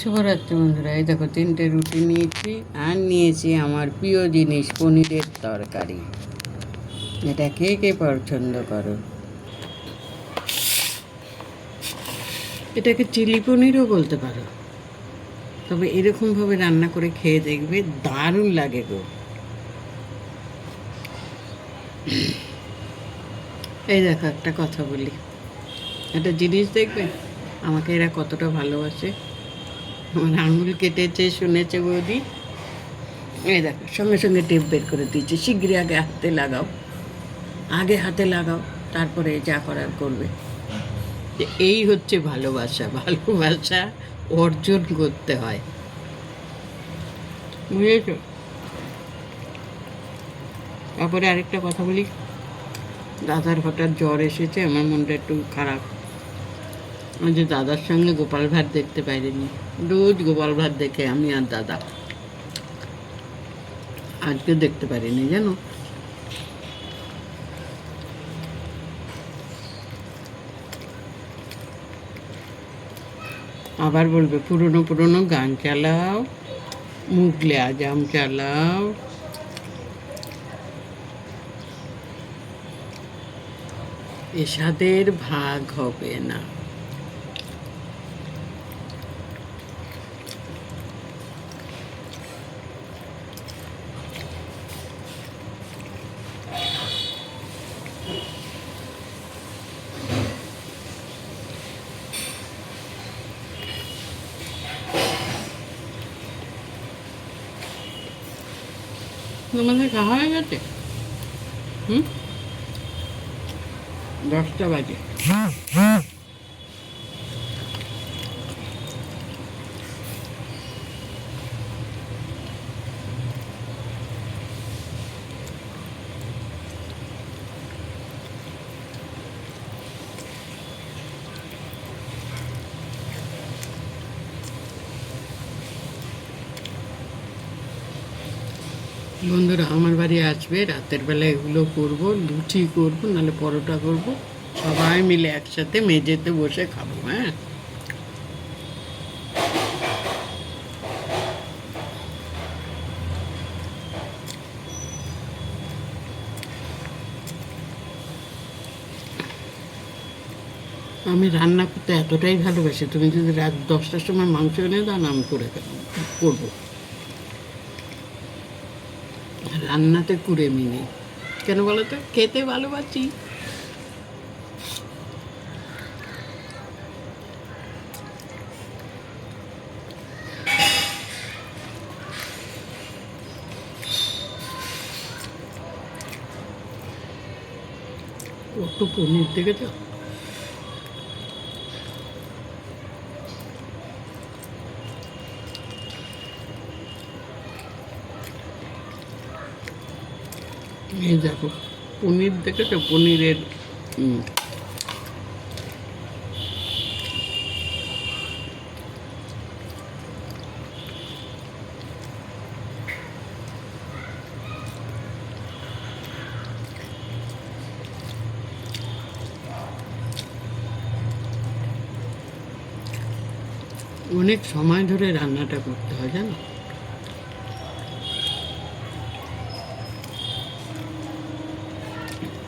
শুভরাত্রি বন্ধুরা, এই দেখো তিনটে রুটি নিয়েছি আর নিয়েছি আমার প্রিয় জিনিস, পনিরের তরকারি। এটা কে কে পছন্দ করো? এটাকে চিলি পনিরও বলতে পারো। তবে এরকমভাবে রান্না করে খেয়ে দেখবে দারুণ লাগে গো। এই দেখো একটা কথা বলি। একটা জিনিস দেখবে? আমাকে এরা কতটা ভালোবাসে। আমার আঙুল কেটেছে, শুনেছে বৌদি। এই দেখো, সঙ্গে সঙ্গে টেপ বের করে দিয়েছে। শীঘ্রই আগে হাতে লাগাও। আগে হাতে লাগাও, তারপরে যা করার করবে। এই হচ্ছে ভালোবাসা। ভালোবাসা অর্জন করতে হয়। বুঝেছ? তারপরে আরেকটা কথা বলি। দাদার হঠাৎ জ্বর এসেছে, আমার মনটা একটু খারাপ। ওই যে দাদার সঙ্গে গোপাল ভাত দেখতে পাইনি। রোজ গোপাল ভাত দেখে আমি আর দাদা। আজকে দেখতে পারিনি, জানো? আবার বলবে, পুরনো পুরনো গান চালাও মুগলে আজাম চালাও। এসাদের ভাগ হবে না। তোমাদের খাওয়া হয়ে গেছে? হুম? দশটা বাজে। বন্ধুরা, আমার বাড়ি আসবে, রাতের বেলা এগুলো করব, লুচি করব, নাহলে পরোটা করব, সবাই মিলে একসাথে মেঝেতে বসে খাব হ্যাঁ? আমি রান্না করতে এতটাই ভালোবাসি, তুমি যদি রাত দশটার সময় মাংস এনে দাও, আমি করে করব। রান্নাতে কুড়ে মিনি কেন বলো তো? খেতে ভালোবাসি। একটু পনির দেখেছ? এই দেখো পনির দেখেছ? পনিরের অনেক সময় ধরে রান্নাটা করতে হয় জানো?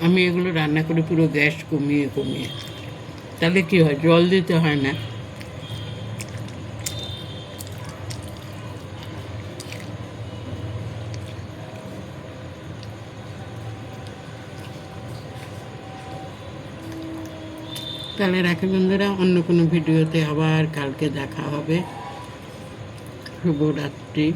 আমি এগুলো রান্না করি পুরো গ্যাস কমিয়ে কমিয়ে। তাহলে কি হয়? জল দিতে হয় না? তাহলে রাখি বন্ধুরা, অন্য কোনো ভিডিওতে আবার কালকে দেখা হবে। শুভরাত্রি।